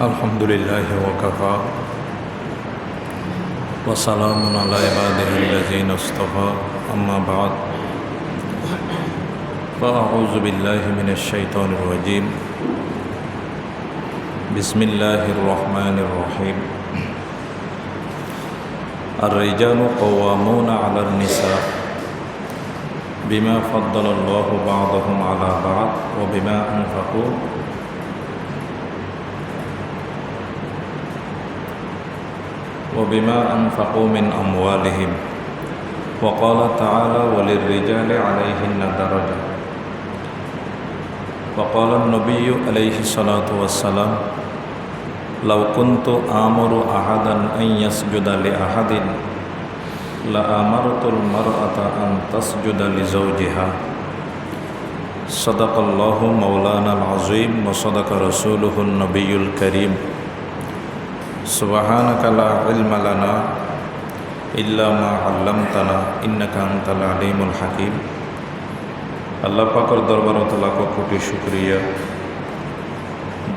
الحمد لله وكفى وسلام على عباده الذين اصطفى أما بعد فأعوذ بالله من الشيطان الرجيم بسم الله الرحمن الرحيم الرجال قوامون على النساء بما فضل الله بعضهم على بعض وبما أنفقوا وبما أنفقوا من أموالهم. وقال تعالى وللرجال عليهن درجة. وقال النبي عليه الصلاة والسلام لو كنت آمر أحدا أن يسجد لأحد لأمرت المرأة أن تسجد لزوجها. صدق الله مولانا العظيم وصدق رسوله النبي الكريم. سبحانك لا علم لنا إلا ما علمتنا إنك أنت العليم الحكيم আল্লাহ পাকর দরবারত লাখ কোটি শুক্রিয়া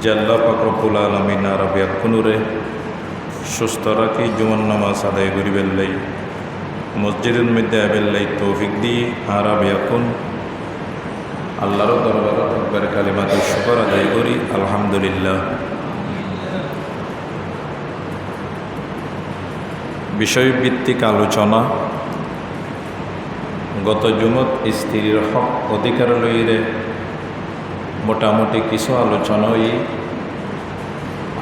যে আল্লাহ পাক রব্বুল আলমিন আরবিয়া কুনুরে সুস্থ রাখি জুমন নামাজ আদায় করিবেল্লাই মসজিদের মধ্যে আবেল্লাই তৌফিক দিয়ে আরবিয়া কুন আল্লাহর দরবারত একবার কালিমাতে শুকর আদায় করি আলহামদুলিল্লাহ বিষয়ভিত্তিক আলোচনা। গত জুমত স্ত্রীর হক অধিকার লইরে মোটামুটি কিছু আলোচনা হই,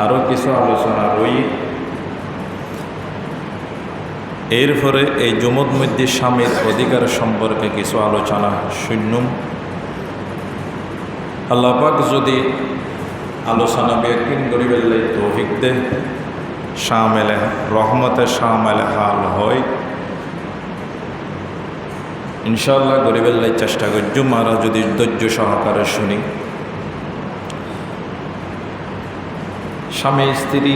আরও কিছু আলোচনা রই। এরপরে এই জুমত মধ্যে স্বামীর অধিকার সম্পর্কে কিছু আলোচনা শূন্যম আল্লাপাক যদি আলোচনা ব্যাকিন গরিবেল্লাই তৌফিক দে শামেলে রহমতে শামেলে হাল হয় ইনশাল্লাহ গরিবেল্লাই চেষ্টা করছু মারা যদি ধৈর্য সহকারে শুনি। স্বামী, স্ত্রী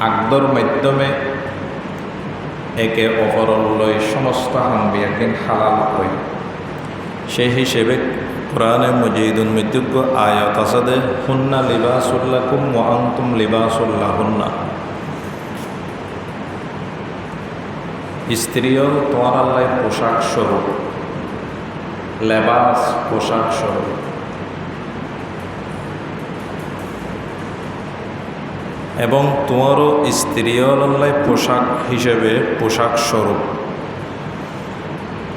আগদর মাধ্যমে একে অপরলয় সমস্ত হানবি একদিন হালাল হয় সেই হিসেবে কোরআনে মজিদুন মৃত্যুজ্ঞ আয়াত আসাদে হুন্না লিবাসুল্লাকুম ওয়ান্তুম লিবাসুল্লাহ হুন্না স্ত্রীও তোমার আল্লাহ পোশাক স্বরূপ লেবাস পোশাক স্বরূপ এবং তোমারও স্ত্রীও আল্লাহ পোশাক হিসেবে পোশাক স্বরূপ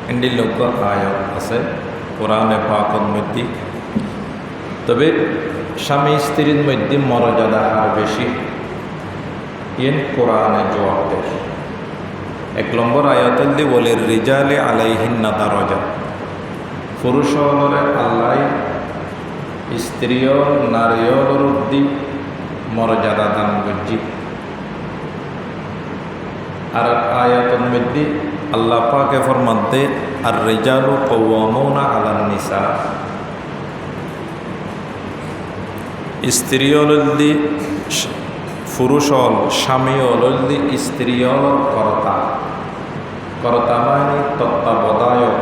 এন্ডি লোক আয়াত আছে কোরআনে পাকর মধ্যে। তবে স্বামী স্ত্রীর মধ্যে মর্যাদা আর বেশি। ইন কোরআনে জবাব দেয়। এক নম্বর আয়াতল্লি বলে রিজালে আলাইহিন্না দারজা। পুরুষ হলরে আল্লাহ নারীয়র উদ্দি মর্যাদা দান করছি। আর আয়াতন মধ্যে আল্লাহ পাকে ফরমাতে আর রেজালু কৌমৌনা আলান নিসা। স্ত্রী অলদি পুরুষ অল স্বামী অলদি স্ত্রী অল কর্তা। কর্তা মানে তত্ত্বাবধায়ক।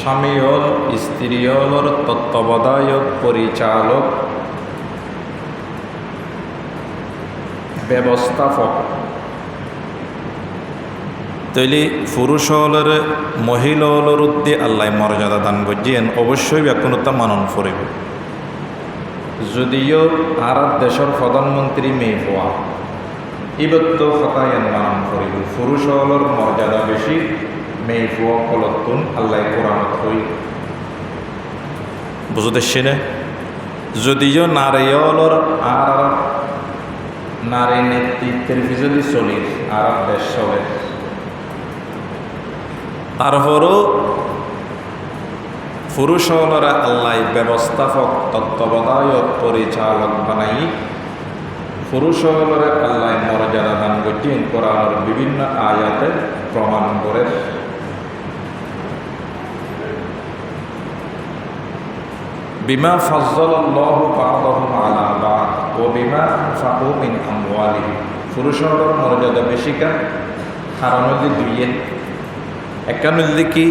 স্বামী অল স্ত্রী অলর তত্ত্বাবধায়ক পরিচালক। ব্যবস্থাপক। তৈলি পুরুষ হলরে মহিলা হলর উদ্দে আল্লাহ মর্যাদা দান করছেন, অবশ্যই ব্যাকুণতা মানন করিব। যদিও আর দেশের প্রধানমন্ত্রী মেয়ে হওয়া ইবত্ত ফতায়ন মানন করিব পুরুষ হলর মর্যাদা বেশি মেয়ে ফুয়া কলতুন আল্লাহ কোরআনত হই বুঝতে না যদিও নারী হলর আর নারী নেতৃত্বের পিছনে চলি আর দেশ চলে। তারপরও পুরুষ হলরা আল্লাহ ব্যবস্থাপক, তত্ত্বাবধায়ক, পরিচালক বানাই। পুরুষ হলরে আল্লাহ মর্যাদা দান করছেন কোরআনের বিভিন্ন আয়াতে প্রমাণ করে। বিমা ফজল আলা বাদ ও মর্যাদা বেশি কারণ হলে দুইয়ের একান হলে কি?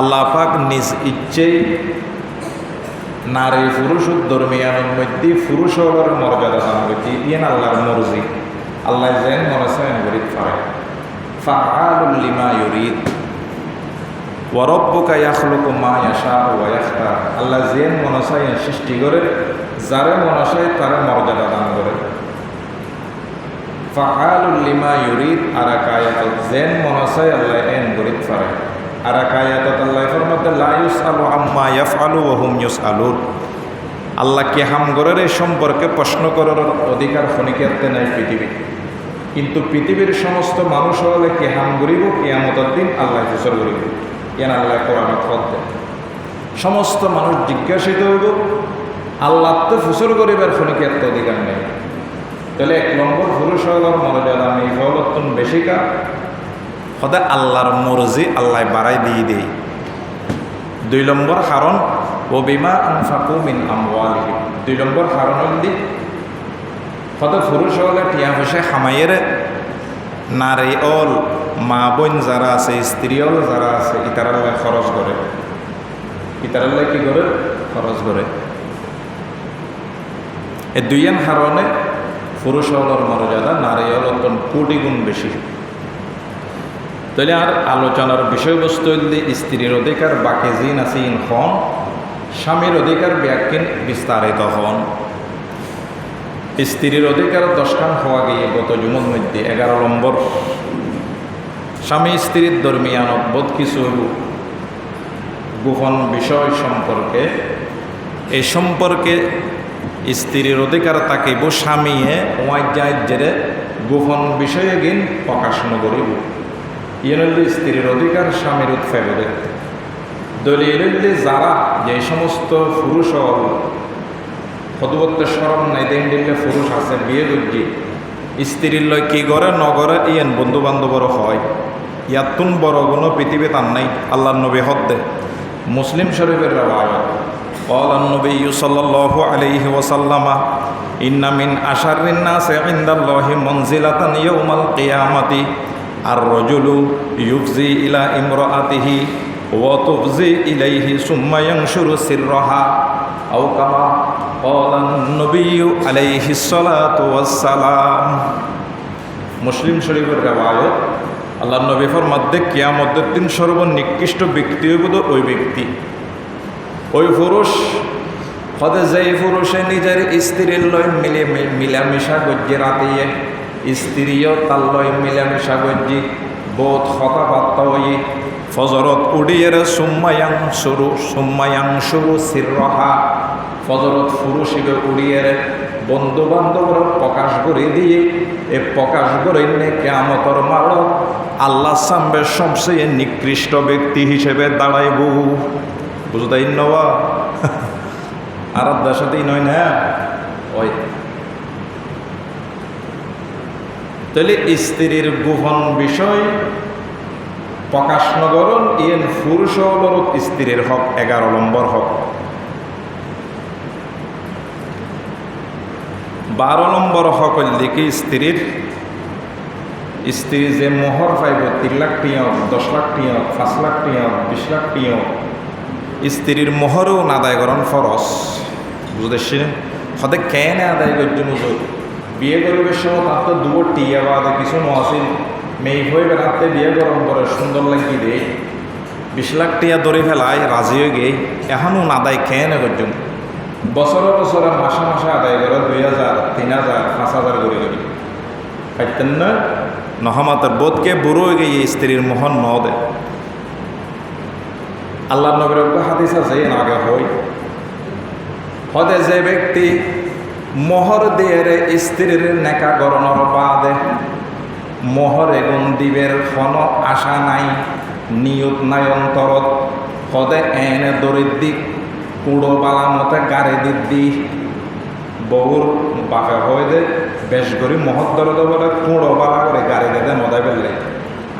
আল্লাহ পাক নিজ ইচ্ছেই নারী পুরুষ ধর্মিয়ানের মধ্যে পুরুষ হওয়ার মর্যাদা দান করছে ইয়েন আল্লাহর মর্জি। আল্লাহ যেন মনসায়ন গরিব আল্লাহ যেন মনসায়ন সৃষ্টি করে, যারে মনসায় তারে মর্যাদা দান করে। ফাআলুল লিমা ইউরিদ আরাকায়াত যেন মনসায় আল্লাহ এন গরিব পারে আরাকায়াত আল্লাহ ফরমাতে লা ইউসআলু আম্মা ইয়াফআলু ওয়া হুম ইউসআলুন আল্লাহ কে হাম গরের এই সম্পর্কে প্রশ্ন করার অধিকার খনিকেরতে নাই পৃথিবী কিন্তু পৃথিবীর সমস্ত মানুষ হলে কে হাম গরিব কেয়ামতের দিন আল্লাহ ফসর করিব কেন আল্লাহ কোরআন দেন সমস্ত মানুষ জিজ্ঞাসিত হইব আল্লাহ তো ফুসর গরিবের খনিকের অধিকার নেই তাহলে এক নম্বর পুরুষ আমি ফলত্তন বেশি কা সদায় আল্লাহর মর্জি আল্লাহ বাড়াই দিয়ে দেই দুই নম্বর কারণ, ও বিমা আনফাকু মিন আমওয়ালিহিম। দুই নম্বর কারণ হল দি সদা পুরুষ হলে টিয়া পয়সা খামাইয়ের নারী অল, মা বোন যারা আছে, স্ত্রী অল যারা আছে ইতারাল্লাহ খরচ করে। ইতারাল্লাহ কি করে? খরচ করে। এই দুইয়ান কারণে পুরুষ হলর মর্যাদা নারী হল কোটি গুণ বেশি। তাহলে আর আলোচনার বিষয়বস্তু হইলে স্ত্রীর অধিকার, বাকি জিন আছে ইন হন, স্বামীর অধিকার ব্যাকিন বিস্তারিত হন। স্ত্রীর অধিকার দশখান হওয়া গিয়ে গত জুমন মধ্যে এগারো নম্বর। স্বামী স্ত্রীর দরমিয়ান বোধ কিছু গোপন বিষয় সম্পর্কে, এই সম্পর্কে স্ত্রীর অধিকার তাকিব স্বামীয়ে ওয়াই যায় জেরে গোপন বিষয়ে গিন প্রকাশন করিব। ইয়েনল্লি স্ত্রীর অধিকার স্বামীর উৎফেবদের দলিলল্লি যারা যে সমস্ত পুরুষ সদুবত্তের সরম নাই, দেন দিলে পুরুষ আছে বিয়ে দুর্জি স্ত্রীর লয় কি করে নগরে ইয়েন বন্ধু বান্ধবর হয়। ইয়াতুন বড় কোনো পৃথিবী তার নাই আল্লাহ নবী হদ্দে। মুসলিম শরীফের রেওয়ায়ত। قال النبي صلى الله عليه وسلم إن من أشر الناس عند الله منزلة يوم القيامة الرجل يفزي إلى امرأته وتفزي إليه ثم ينشر سرها أو كما قال النبي عليه الصلاة والسلام মুসলিম শরীফের রেওয়ায়ত আল্লাহ নবী ফরমাদ্দে কিয়ামতের দিন সর্বনিকৃষ্ট ব্যক্তি হইব ওই ব্যক্তি ওই পুরুষ হতে যেই পুরুষে নিজের স্ত্রীর লয় মিলে মিলামিশা গজ্জি রাতিয়ে স্ত্রীও তার লয় মিলামিশা গজ্জি বোধ হতাপাত্তা হই ফজরত উড়িয়ের সুম্মায়াং সরু সুম্মায়াং সরু সিরহা। ফজরত পুরুষিকে উড়িয়ের বন্ধু বান্ধবর প্রকাশ করে দিয়ে, এ প্রকাশ করে নে কেমতর মালক আল্লাহ সাম্বের সবচেয়ে নিকৃষ্ট ব্যক্তি হিসেবে দাঁড়াইব। বুঝতাই নবা। আর দেশতেই নয় না? ওই। তাহলে স্ত্রীর গোপন বিষয়, প্রকাশ নগরণ ইয়েন পুরুষ হলরত স্ত্রীর হক, এগারো নম্বর হক। বারো নম্বর হক দিকে স্ত্রীর। স্ত্রী যে মোহর পাইব, তিন লাখ টিয়ক দশ লাখ টিয়ক পাঁচ লাখ টিয়ক বিশ লাখ টিয়ক স্ত্রীর মোহরও করেন ফরস বুঝতেছি সদে কেন আদায় করছেন বিয়ে করবে সময় তার তো দুটো টিয়া বাদে কিছু নসিল মেয়ে হয়ে বেড়াতে বিয়ে গরম করে সুন্দর লাগি দে। বিশ লাখ টিয়া ধরে ফেলায়, রাজি হয়ে গে। এখনও আদায় কেন করছেন বছরে বছরে মাসে মাসে আদায় করে, দুই হাজার, তিন হাজার, পাঁচ হাজার করে করি। পাইতেন না? নহমাতের বোধকে বুড়ো হয়ে গিয়ে স্ত্রীর মোহন ন দেয় আল্লাহ নবীর হাদিস আছে আগে হই। হদে যে ব্যক্তি মোহর দিয়ে স্ত্রীর নেকা গরণর বাদে মোহর এগুন দিবের কোন আশা নাই, নিয়ত নাই অন্তরত। হদে এনে দরিদ্রিক কুড়ো বালা মতে গাড়ি দিদি বহুর বাপে হয় দে, বেশ করি মহৎ দরে দেবলে কুড়ো বালা করে গাড়ি দেদে মদাই পেলে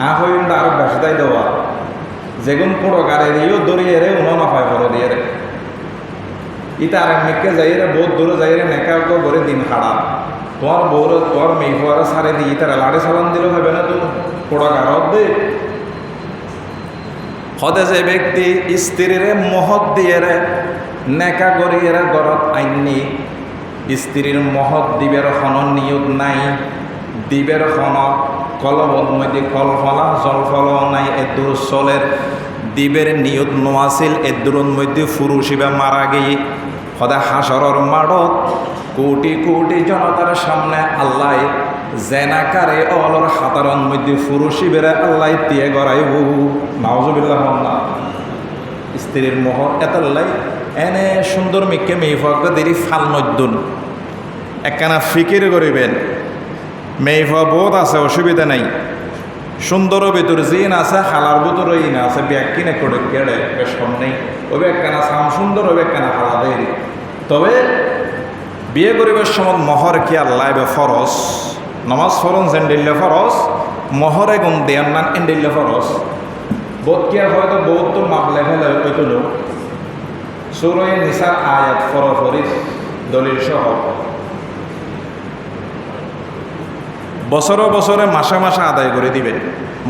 আ হই আর বেশ দেওয়া। যেগুন পুরো গাড়ি দিয়েও দড়িয়ে রে উনো না পায় বড় দিয়ে রে ইটা আর মেকে যাই রে বহুত দূরে যাই রে নেকা করে দিন খাড়া। তোমার বউর তোর মেয়ে হওয়ার সারে দিয়ে তারা লাড়ি সালান দিলে হবে না তুমি? পুরো গাড়ত দে। হদে যে ব্যক্তি স্ত্রীরে মহৎ দিয়ে রে নেকা করিয়ে গরত আইনি। স্ত্রীর মহৎ দিবের হন নিয়োগ নাই, দিবের হন কলবত মধ্যে কলফলা জলফল নাই এদুর চলের দিবের নিয়ত নোয়াছিল এদুরন মধ্যে ফুরুষিবা মারা গিয়ে সদা হাসরর মাড়ত, কোটি কোটি জনতার সামনে আল্লাহ জেনাকারে অলর হাতারন মধ্যে ফুরুষি বেড়ে আল্লাহ দিয়ে গড়াইব। নাওজবিল্লাহ না স্ত্রীর মোহর এতাল্লাই এনে সুন্দর মিকে মেইফাকে দেরি ফাল নদ্দুন একখানা ফিকির করিবেন। মেইফা বহুত আছে, অসুবিধা নাই। সুন্দর ভিতর জিন আছে হালার ভিতর ইন আছে, ব্যাগ কিনে করে কেড়ে, বেশ কম নেই। ওবে একখানা সাম সুন্দর হবে একখানা হালা দেরি। তবে বিয়ে করিবার সময় মহর কি আল্লাহ ফরস নমাজ ফরন জেন্ডিল্লে ফরস মহরে গুণ দেয়ার নান এন্ডিল্লে ফরস বোধ কি আর হয়তো বহুত তো মাপলে ফেলে ওইতো লোক? সুরয়ে নিসার আয়াত ফরফরিস, দলিল সহ। বছরে বছরে মাসে মাসে আদায় করে দিবেন।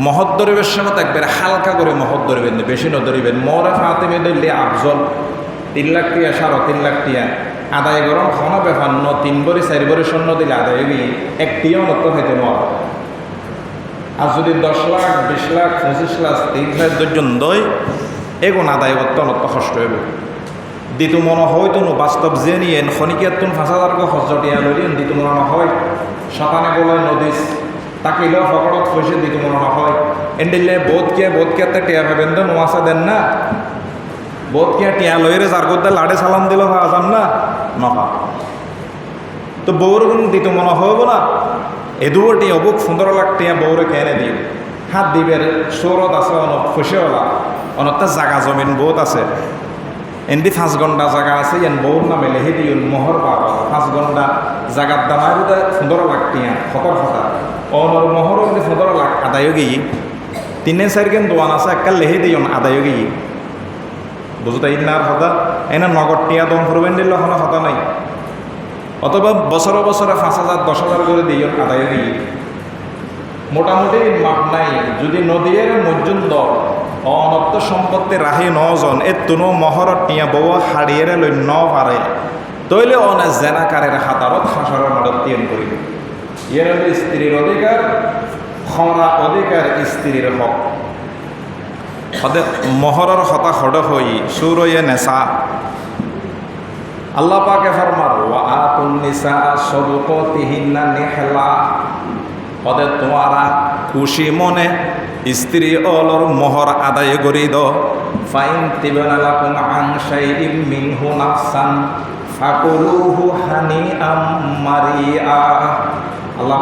মহৎ দরিবের সময় একবার হালকা করে মহৎ দরিবেন বেশি নদরিবেন মরে ফাতেমে দলিলে, আফজল, তিন লাখ টিয়া, সাড়ে তিন লাখ টিয়া। আদায় গরম খানা ব্যাপার ন তিন বরে চারি বরে শূন্য দিলে আদায় গিয়ে একটিও নত হইতে নয় আর যদি দশ লাখ, বিশ লাখ, পঁচিশ লাখ তিন লাখ দুজন দই এগুন আদায় করতে অনত কষ্ট হইব। দিতু মনে হয়তো নো বাস্তব যে নিয়ে খনিকিয়ার তুন পাঁচ হাজার খরচ টিয়া লইলেন দিতু মনে নহয় শতানে বলে নদীস তাকে তাকিল ফকরত পয়সা দিতু মনে নহয় এন্ডিলে বোধ কে বোধ কে টিয়া ভাবেন তো নোয়াশা দেন না। বোধ কে টিয়া লইরে যার করতে লাড়ে সালাম দিল ভাজাম না। নফা। তো বউর গুণ দিত মনে হইব না। এদুও টিয়া বুক সুন্দর লাগ টিয়া বউরে কেনে দিও হাত দিবের সৌরত আছে অনত ফুসেওয়ালা অনত্তা জাগা জমিন বহুত আছে। এন্দি পাঁচ ঘণ্টা জায়গা আছে এন বউর নামে লেহে দিও মোহর পাবা পাঁচ ঘণ্টা জাগার দামার বোধ সুন্দর লাগ টিয়া, ফকর ফটা। অনর মোহর যদি সুন্দর লাগ আদায় গিয়ে। তিনে চারিখান দোয়ান আছে একটা লেহে দিও আদায় গিয়ে। বুঝতে ইন্নার হতা, এনে নগদ টিয়া দম ফুরবেন দিল কোনো হতা নাই। অথবা বছরে বছরে পাঁচ হাজার দশ হাজার করে দিই আদায় গিয়ে। মোটামুটি মাপ নাই, যদি নদীর মর্যন্ত অনত্ত সম্পত্তি রাহি নজন এ তুনো মহরত টিয়া বউ হাড়িয়ে লই ন পারে তৈলে অনে জেনাকারের হাতারত হাসরের মারত তিয়ান করিব ইয়ে হল স্ত্রীর অধিকার খরা অধিকার স্ত্রীর হক। সদে মহৰৰ হতাশ হদ হৈ, চুৰয়ে নেচা। আল্লাহ পাকে ফরমার ওয়া আতুন নিহলা। সদে তোমারা খুশি মনে স্ত্রী অলর মোহর আদায় করি দ ফাইন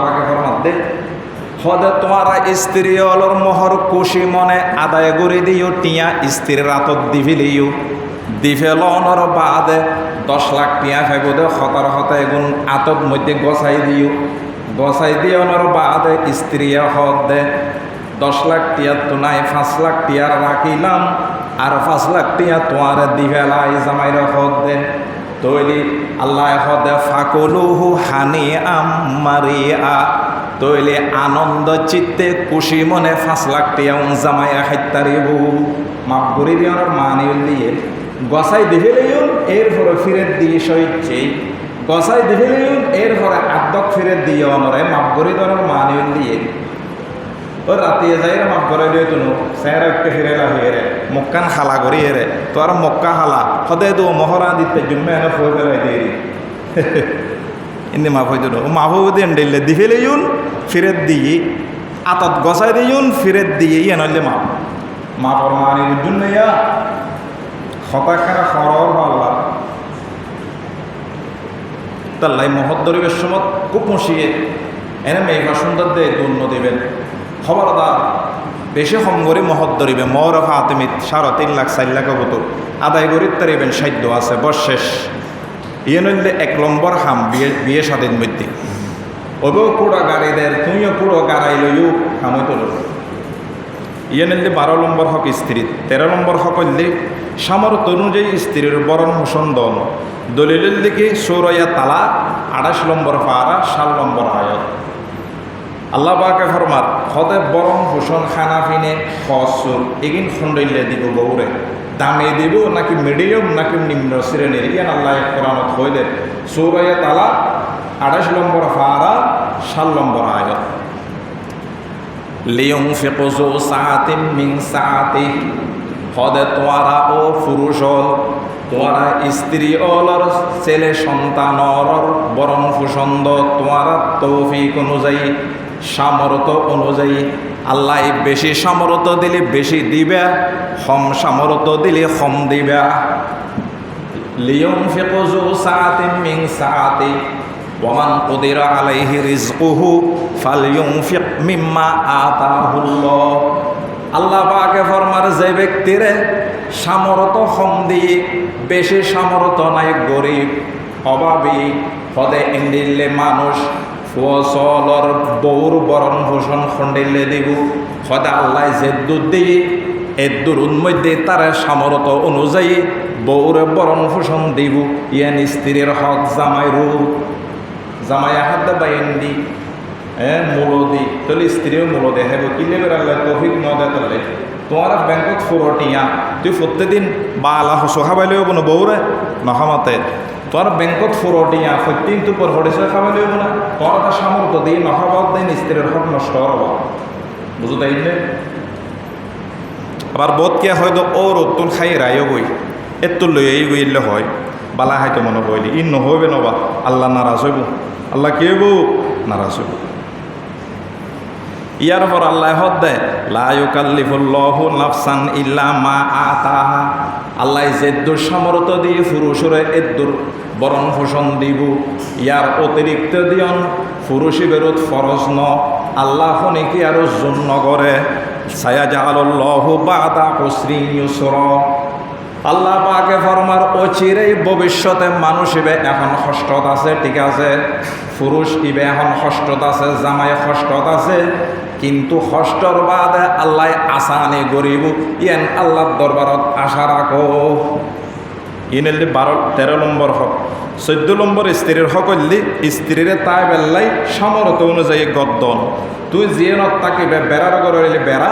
পাকে ফরমাত দে। হদে তোমারা স্ত্রী অলর মোহর খুশি মনে আদায় করে দিও, টিয়া স্ত্রীর রাতত দিভিলিও। দিফেল অনর বাদে দশ লাখ টিয়া ফেগো দে হতার হতা এগুন আতত মধ্যে গছাই দিও। গছাই দিয়ে অনর বাদে স্ত্রী হদ দে দশ লাখ টিয়া তো নাই, পাঁচ লাখ টিয়ার রাখিলাম, আর পাঁচ লাখ টিয়া তোমার দিভেলাই জামাই হদ। দে তৈলি আল্লাহ হদে ফাকলুহু হানি আম মারিয়া তৈলে আনন্দ, চিত্তে, খুশি মনে পাঁচ লাখ টিয়া জামাইয়া খাইতারিব মাপ করে দিয়ে মানি দিয়ে গসাই দিভিলেইন এরপরে ফিরে দিয়ে সইছেই গসাই দিভিলেইন এরপরে আদক ফিরে দিয়ে অনরে মাপ করে দেওয়ার মানি দিয়ে ও রাতিয়ে যাই রে মাপ করে দিয়ে তুনু স্যার একটা ফিরে লাহিয়ে রে মক্কান হালা করিয়ে রে তো আর মক্কা হালা সদায় তো মহরা দিতে জুম্মে এনে ফই পেলাই দিয়ে ইন্দি মাফ হইতো ও, মাফ দিয়ে দিলে দি ফেলেইন ফিরেত দিয়ে আতত গসাই দিউন ফিরেত দিয়ে ইয়ে নইলে মাপ মাপর মানির জন্য ইয়া? হতাখানা খরর আল্লাহ তাল্লাই মহদ্দরিবের সময় খুব মশিয়ে এনে মেঘা সুন্দর দে দুর্ন দিবেন খবরদার বেশি কম করে মহৎ ধরিবে মর ফাতেমিত সাড়ে তিন লাখ চার লাখ বোতল আদায় করি তারিবেন সাধ্য আছে বর্শেষ ইয়ে নইলে এক নম্বর হাম বিয়ে বিয়ে স্বাধীন মধ্যে ওবেও পুরো গাড়ি দেয় তুমিও পুরো গাড়াই লইও হামই তোলো ইয়ে নিলে বারো নম্বর হক স্ত্রী তেরো নম্বর হক হইলে সামর্থ্য অনুযায়ী স্ত্রীর বরণ মোশন দন। দলিলের দিকে সৌরয়া তালা আঠাশ নম্বর পাড়া সাত নম্বর আয়ত। আল্লাহ পাকে ফরমার হতে বরং ভূষণ খানা ফিনে খসুর, এগিন খন্ডইলে দিব বউরে দামে দিব নাকি মিডিয়াম, নাকি নিম্ন শ্রেণির? ইয়ান আল্লাহ কোরআনত হইলে সৌরাইয়া তালা আঠাশ নম্বর ফারা, সাত নম্বর আয়ত। লিয়ং ফেকোজো সাহাতিম মিং সাহাতি হদে তোয়ারা ও পুরুষ তোয়ারা স্ত্রী অলর ছেলে সন্তানর বরণ ফুসন্দ তোয়ারা তৌফিক অনুযায়ী সামর্থ্য অনুযায়ী আল্লাহ বেশি সামর্থ্য দিলে বেশি দিবে, কম সামর্থ্য দিলে কম দিবে। লিয়ং ফেকোজো সাহাতিম মিং সাহাতি ওমান কদির আলাইহি রিজকুহু ফালইউনফিক মিম্মা আতাহুল্লাহ আল্লাহ পাকে ফরমার, যে ব্যক্তিরে সামর্থ্য কম দিয়ে বেশি সামর্থ্য নাই, গরিব, অভাবী পদে ইন্দিল্লে মানুষ ফসলর বৌর বরণ ভূষণ খন্ডিল্লে দিব। সদা আল্লাহ যে দিয়ে এদুর মধ্যে তার সামর্থ্য অনুযায়ী বৌরে বরণ ভূষণ দিব। ইয়ান স্ত্রীর হক জামাই রূপ, জামাই হাত বাইন্দি হ্যাঁ মূলদি তাহলে স্ত্রীও মূলদে হ্যাঁ কিলে বেড়ালে তফিক ন দে তাহলে তোমার ব্যাংকত ফুরটিয়া তুই প্রত্যেকদিন বা আলা হসো খাবাইলেও বোনো বউরে নখামাতে তোর ব্যাংকত ফুরটিয়া প্রত্যেক তুই পর হরিসে খাবাইলেও বোনা একটা সামর্থ্য দিয়ে নখাবাদ দিন স্ত্রীর হক নষ্ট হব বুঝো তাই আবার বোধ কে হয়তো ও রতুন খাই রায়ও গই। এত লই এই গইলে হয়। বালা হাইতো মনে কইলি ই নহইবে নবা, আল্লাহ নারাজ হইব। আল্লাহ কে হইব? নারাজ হইব। ইয়ার পর আল্লাহ হদ দেয় লাইকাল্লিফুল্লাহু নাফসান ইল্লা মা আতাহা। আল্লাহ জেদ্দুর সামর্থ্য দিয়ে ফুরুষরে এদ্দুর বরণ হোসন দিব। ইয়ার অতিরিক্ত দিয়ন ফুরুষি বেরোত ফরজ ন। আল্লাহ নাকি আরও জন্য করে ছায়া জাহাল্লাহ বাদা কশ্রী ইউসর। আল্লাহ পাকে ফরমার অচিরেই ভবিষ্যতে মানুষ ইবে এখন কষ্টত আছে, ঠিক আছে? পুরুষ ইবে এখন কষ্টত আছে, জামাই কষ্টত আছে, কিন্তু কষ্টর বাদে আল্লাহ আসানি গরিব, ইয়ান আল্লাহর দরবারত আশা রাখো। ইনেলি বারো, তেরো নম্বর হক। চৈদ্দ নম্বর স্ত্রীর হকল্লি স্ত্রীর তাই বেল্লাই সামর্থ্য অনুযায়ী গদ্দন তুই জিয়েনত তাকিবে বেড়ার গড়লে বেড়া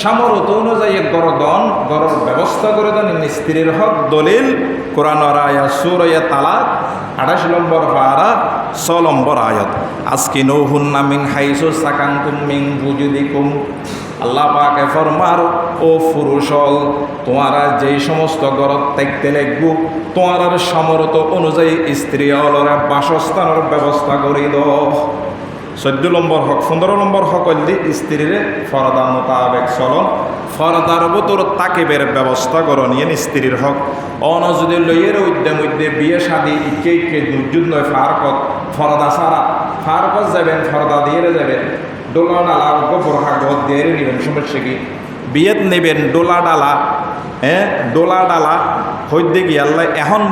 সামর্থ্য অনুযায়ী গরদন, গরর ব্যবস্থা করে দেন। স্ত্রীর হক, দলিল, কোরআন আয়া সুর তালাক আঠাশ নম্বর পারা ছ নম্বর আয়ত। আজকে নৌহুন্না মিন হাইসু সাকান্তুম বুজুদিকুম। আল্লাহ পাকে ফরমার, ও ফুরুষল, তোমারা যেই সমস্ত গরত দেখতে লাগবো, তোমার সামর্থ্য অনুযায়ী স্ত্রী অলরা বাসস্থানের ব্যবস্থা করে দাও। চোদ্দ নম্বর হক পনেরো নম্বর হক হইলি স্ত্রীরে ফরদা মোতাবেক চলন ফরদার বতর তাকিবের ব্যবস্থা করো নিয়ে স্ত্রীর হক। অন যদি লইয়ের উদ্যম উদ্যে বিয়ে শাদি ইকে ইকে দুর্যুদ নয় ফারকত ফরদা সারা ফারকত যাবেন ফরদা দিয়ে যাবেন। ডোলা ডালা গোবরহা গদ দিয়ে নেবেন সমস্যা কি বিয়েত নেবেন ডোলা ডালা হ্যাঁ ডোলা ডালা হইতে গিয়ে এখন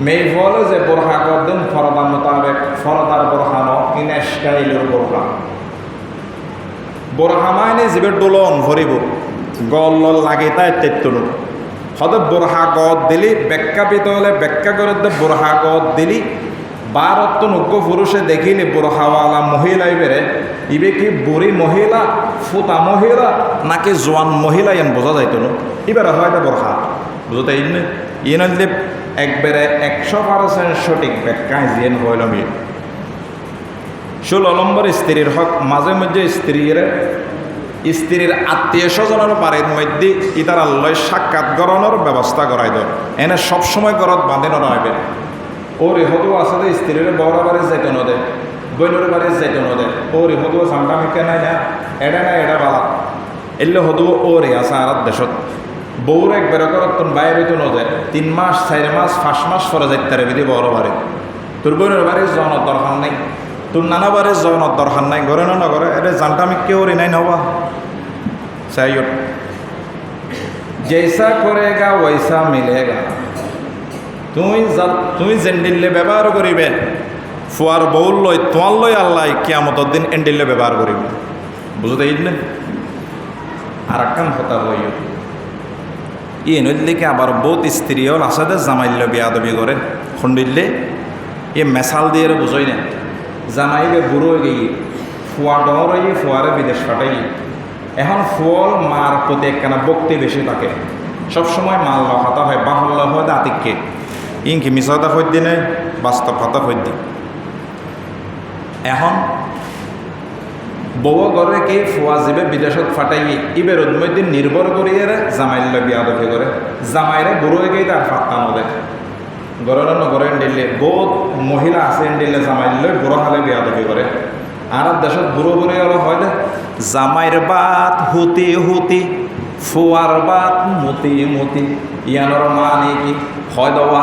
মেয়ে বলে যে বোরহা করদেন ফরদার মোতাবেক, ফরদার বোরহানো ইন স্টাইলের বোরহা। বোরহা মাইনে যিবে দোলন, ভরিব। গল লাগে তাই তেত্তনু। সদে বোরহা গদ দিলি, ব্যাখ্যা পেতে হলে ব্যাখ্যা করে দে, বোরহা গদ দিলি। বারত্ব নজ্ঞ পুরুষে দেখিলে বোরহাওয়ালা মহিলা ইবেরে ইবে কি বুড়ি মহিলা ফুতা মহিলা, নাকি জোয়ান মহিলা এন বোঝা যাইতো না হয় বোরহা। বুঝতে ইন নইলে একবারে একশো পার্সেন্ট সঠিক ব্যাখ্যায় জিয়েন হইল আমি। ষোলো নম্বর স্ত্রীর হক, মাঝে মধ্যে স্ত্রীর স্ত্রীর আত্মীয় স্বজনের বাড়ির মধ্যে ইতার আল্লয় সাক্ষাৎ গরণের ব্যবস্থা করাই দেয় এনে সবসময় গরত বাঁধানো নয় ওর আছে যে স্ত্রীর বড় বাড়ি যেতে নদে বইনের বাড়ি যেতে নদে ওর ইহতো সামটা মিকে নাই না, এডা না এটা বালা। এলে হতো ওরে আছে আর দেশত। বউর একবার করতন বাইরে তো নদে তিন মাস, চার মাস, পাঁচ মাস পরে যাইতে তারে বিধি বড় বাড়ি। তোর বোনের বাড়ি জনত দরকার নাই। তোর নানা বাড়ি জনত দরকার নাই। ঘরে না নগরে এটা জানটা আমি কেউ রে নাই, নবা। চাই জৈসা করেগা, ওইসা মিলেগা। তুমি যা- তুমি জেন্ডিল্লে ব্যবহার করিবে ফুয়ার বউল লই, তোমার লই আল্লাহ কিয়ামতর দিন এন্ডিল্লে ব্যবহার করিবে বুঝতে ইডলে আর একখান কথা হইও ই নদীকে আবার বহুত স্ত্রীও জামাইল্য বিয়া দাবি করে খন্ডিল্লে এ মেশাল দিয়ে বুঝই না। জামাইলে বুড়ো হয়ে গিয়ে ফুয়া ডর হয়ে ফুয়ারে বিদেশ ফাটাই এখন ফুয়ার মার প্রতি একখানা বক্তি বেশি থাকে। সবসময় মাল লহাতা হয় বাহল্য হয় দাতিককে ইনকি মিশাদা হই দিনে বাস্তব হাতা হই দিন এখন বউ করে কে ফুয়া জিবে বিদেশত ফাটাই ইবের মধ্যে নির্ভর করিয়ে জামাইল বিয়া দফে করে জামাইরে গুরু গিয়ে তার ফাটানো নদে। গরের নগরে দিল্লি বহুত মহিলা আছে দিল্লি জামাইলে বুড়ো হালে বিয়া দফি করে আর দেশত বুড়ো বুড়ি হলো হয় দে। জামাইর বাত হুতি হুতি ফুয়ার বাত মতি মতি, ইয়ানোর মানে কি হয় দেওয়া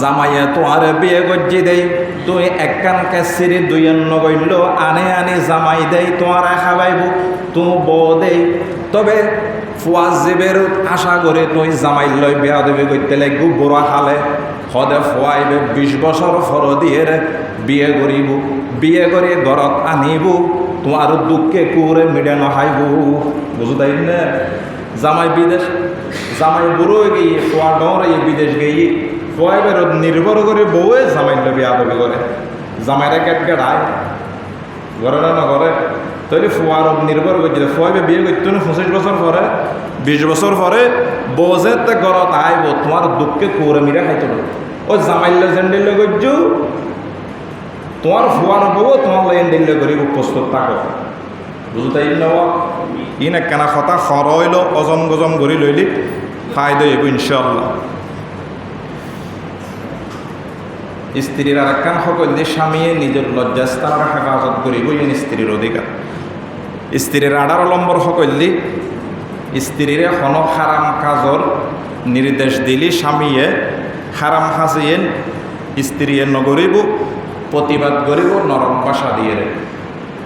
জামাইয়া তোমার বিয়ে গজ্জি দেই। তুই একখান কেসিরি দুই নগৈল আনে আনি জামাই দেই, তোমার খাবাইব তুমি বউ দেই। তবে ফুয়াজ জীবের আশা করে তুই জামাই লই বিয়া দেবে করতে লাগবো, বুড়া হালে। সদে ফুয়াইবে বিশ বছর ফর দিয়ে বিয়ে করিব, বিয়ে করে ঘৰত আনিব, তোমার দুঃখে কুরে মিডে নহাইব। বুঝু তাই জামাই বিদেশ, জামাই বুড়ো গিয়ে ফুয়া ডরে বিদেশ গিয়ে ফুয়াইবের নির্ভর করে বউয়ে জামাই লবি আদবি করে। জামাইরা গেট গেড়ায় ঘরে না ঘরে। তাহলে ফুয়ার নির্ভর করছিল ফুয়াইবে বিয়ে করতো না পঁচিশ বছর পরে, বিশ বছর পরে বউজে তে ঘরত আইব, তোমার দুঃখে কুরে মিরা খাইতো না ও জামাইল্য জেন্ডিল্য গজ্জু তোমার ফুয়ার বউ তোমার লাইন দিল্য করিব, প্রস্তুত থাকো। বুঝতাই নেওয়া ই না কেনা কথা খরইল অজম গজম করি লইলি, খাই দইব ইনশাল্লাহ স্ত্রীর আর একখান সকল দিয়ে স্বামীয়ে নিজের লজ্জাস্থানের হেফাজত করিব ইন স্ত্রীর অধিকার স্ত্রীর আঠারো নম্বর সকল দি স্ত্রীরে হন হারাম কাজর নির্দেশ দিলি স্বামীয়ে হারাম হাসিয়ে স্ত্রীয়ে নগরিব প্রতিবাদ করিব নরম ভাষা দিয়ে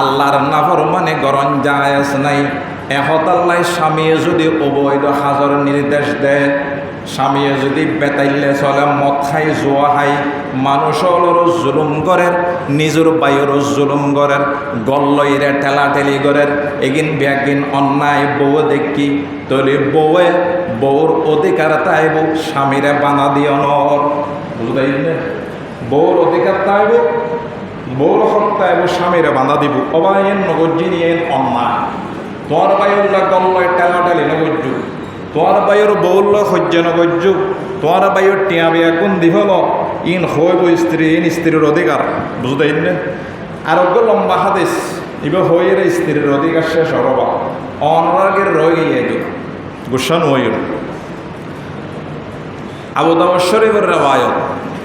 আল্লাহর নাফর মানে গরণ জায়জ নাই। এহতাল্লাই স্বামীয়ে যদি অবৈধ হাজর নির্দেশ দেয়, স্বামীয়ে যদি বেতাইলে চলে, মদ খাই জোয়া খাই মানুষেরও জুলুম করেন নিজের বায়ুরও জুলুম করেন গল্লইরে ঠেলা ঠেলি করেন এগিন ব্যাগিন অন্যায় বউ দেখি, তলি বউয়ে বউর অধিকার তাইব, স্বামীরে বানা দিও নর বুঝতে বউর অধিকার তাইব বউর হক তাইব স্বামীরে বাঁধা দিব। অবায়ন নগজ্জি নিয়ে অন্যায়। তোমার বায়ুল্লা গল্লয় ঠেলি নগজ্জু তোমার বায়ুর বৌল্য সহ্য নগজ্য তোমার বায়ুর টিয়া বিয়া কোন দিহল ইন হইব স্ত্রী, ইন স্ত্রীর অধিকার। বুঝতে না আরোগ্য লম্বা হাদিস। ইব হইয়ের স্ত্রীর অধিকার শেষ হরবা অনরাগের রয়ে গিয়ে গুসান হইল আবু শরীফের রেওয়ায়ত।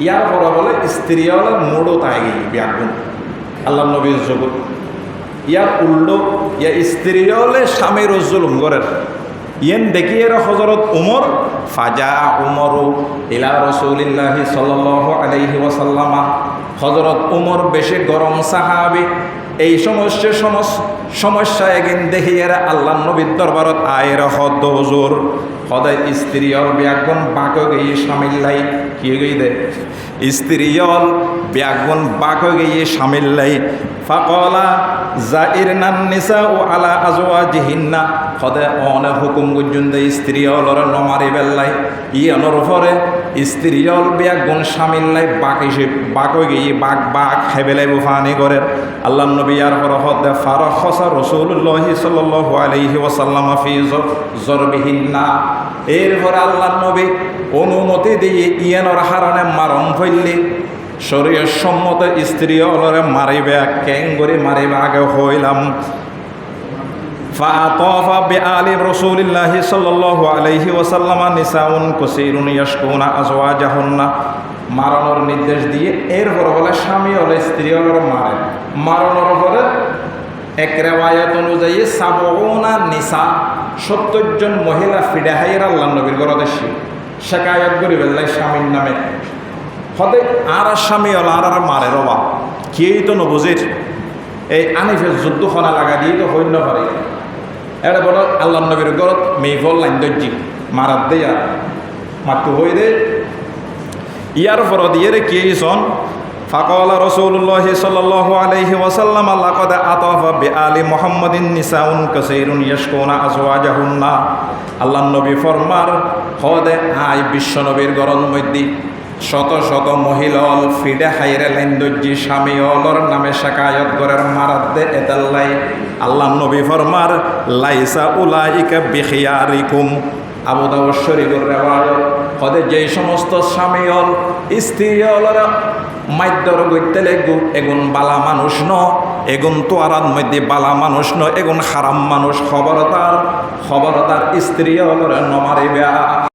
ইয়ার পরে বলে, স্ত্রী হলের মোড়ও তাই গিয়ে ব্যাগুন আল্লাহ নবীর জগৎ। ইয়ার উল্টো, ইয়া স্ত্রী হলে স্বামীর জুলুম করেন ইয়েন দেখি দেখিয়ে হজরত উমর, ফাজা উমরু ইলা রসুলিল্লাহি সাল্লাহ আলাইহি ওয়াসাল্লামা। হজরত উমর বেশি গরম সাহাবি। এই সমস্যা সমস- সমস্যা এগিন দেখিয়ে আল্লাহ নবীর দরবারত আয়ের হদ জোর সদায় স্ত্রীয়ল ব্যাগুন বাক গিয়ে সামিল্লাই কি গই দে? স্ত্রীয়ল ব্যাগুন বাক গিয়ে সামিল্লাই ফাকলা জাইরনান নিসা ও আলা আজওয়া জিহিন্না সদে অনে হুকুম গুজুন দে স্ত্রী অলর নমারি বেল্লাই। ই অনর ফরে স্ত্রী অল বিয়া গুণ সামিল্লাই বাক এসে বাক গিয়ে বাক বাক হেবেলাইব ফানি করেন আল্লাহ নবী আর পর হদে ফারক হসা রসুল্লাহ সাল্লাল্লাহু আলাইহি ওয়াসাল্লাম ফি জরবিহিন্না। এরপরে আল্লাহ নবী অনুমতি দিয়ে ইয়ানোর হারানে মারম ফইলি শরীর সম্মত স্ত্রী অলরে মারিবে কেঙ্গরি মারিবে আগে হইলাম فأطاف بآل رسول الله صلى الله عليه وسلم نساء كثير يشكون أزواجهن মারানোর নির্দেশ দিয়ে এরপর বলে স্বামী হলে স্ত্রী হলে মারে মারানোর পরে এক রেওয়ায়ত অনুযায়ী সাবনা নিসা সত্তর জন মহিলা ফিডাহাইয়ের আল্লাহ নবীর গরদেশি শেখায়ত করি বেল্লাই স্বামীর নামে হতে আর স্বামী হল আর মারে রবা কেই তো নবুজির এই আনিফের যুদ্ধ খনা লাগা দিয়ে তো হইন্য পারে। এটা বড় আল্লাহ নবীর গরত মেইফল লাইন দর্জি মারাত দেয়া মাতু হই দে। ইয়ার পর দিয়ে রে কে সন ফাকওয়ালা রসুল্লাহ সাল্লাহ আলহি ওসাল্লাম আল্লাহ কদা বে আলী মোহাম্মদিন নিসাউন কসেরুন ইয়সকোনা আজওয়াজাহুন্না আল্লাহ নবী ফরমার আই বিশ্বনবীর গরণ মধ্যে শত শত মহিলল ফিডে হাইরে লেন্দুজি স্বামী অলর নামে শাকায়ত গরের দে এতাল্লাই। আল্লাহ নবী ফরমার, লাইসা উলাইকা বিখিয়ারিকুম। আবুদাবশ্বরী রেওয়াজ হদে যেই সমস্ত স্বামী অল স্ত্রী অলরা মাধ্যর লেগু, এগুন বালা মানুষ ন, এগুন তোয়ারার মধ্যে বালা মানুষ ন, এগুন হারাম মানুষ, খবরদার খবরদার স্ত্রী অলরে নমারিবে।